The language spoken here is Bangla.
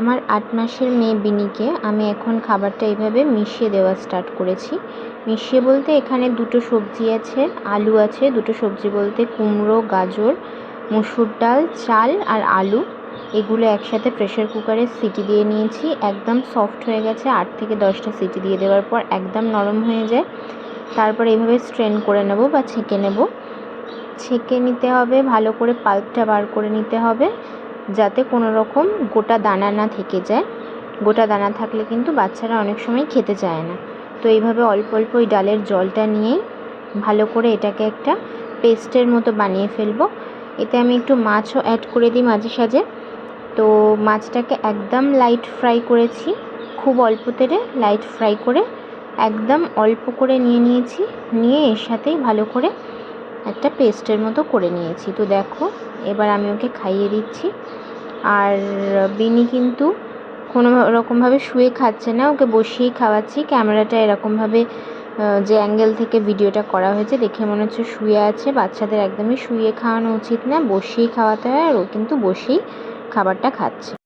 আমার আট মাসের মেয়ে বিনিকে আমি এখন খাবারটা এইভাবে মিশিয়ে দেওয়া স্টার্ট করেছি। মিশিয়ে বলতে এখানে দুটো সবজি আছে, আলু আছে, দুটো সবজি বলতে কুমড়ো, গাজর, মুসুর ডাল, চাল আর আলু। এগুলো একসাথে প্রেশার কুকারে সিটি দিয়ে নিয়েছি। একদম সফট হয়ে গেছে, আট থেকে দশটা সিটি দিয়ে দেওয়ার পর একদম নরম হয়ে যায়। তারপর এইভাবে স্ট্রেন করে নেব বা ছেঁকে নেব। ছেঁকে নিতে হবে, ভালো করে পাল্পটা বার করে নিতে হবে। যাতে কোনো রকম গোটা দানা না থেকে যায়। গোটা দানা থাকলে কিন্তু বাচ্চারা অনেক সময় খেতে চায় না। তো এইভাবে অল্প অল্প ওই ডালের জলটা নিয়েই ভালো করে এটাকে একটা পেস্টের মতো বানিয়ে ফেলব। এতে আমি একটু মাছও অ্যাড করে দিই মাঝে সাঝে। তো মাছটাকে একদম লাইট ফ্রাই করেছি। খুব অল্প তেলে লাইট ফ্রাই করে একদম অল্প করে নিয়ে নিয়েছি। নিয়ে এর সাথেই ভালো করে একটা পেস্টের মতো করে নিয়েছি। তো দেখো, এবার আমি ওকে খাইয়ে দিচ্ছি। আর বিনি কিন্তু কোনো রকমভাবে শুয়ে খাচ্ছে না, ওকে বসিয়েই খাওয়াচ্ছি। ক্যামেরাটা এরকমভাবে যে অ্যাঙ্গেল থেকে ভিডিওটা করা হয়েছে, দেখে মনে হচ্ছে শুয়ে আছে। বাচ্চাদের একদমই শুয়ে খাওয়ানো উচিত না, বসিয়েই খাওয়াতে হয় আর ও কিন্তু বসেই খাবারটা খাচ্ছে।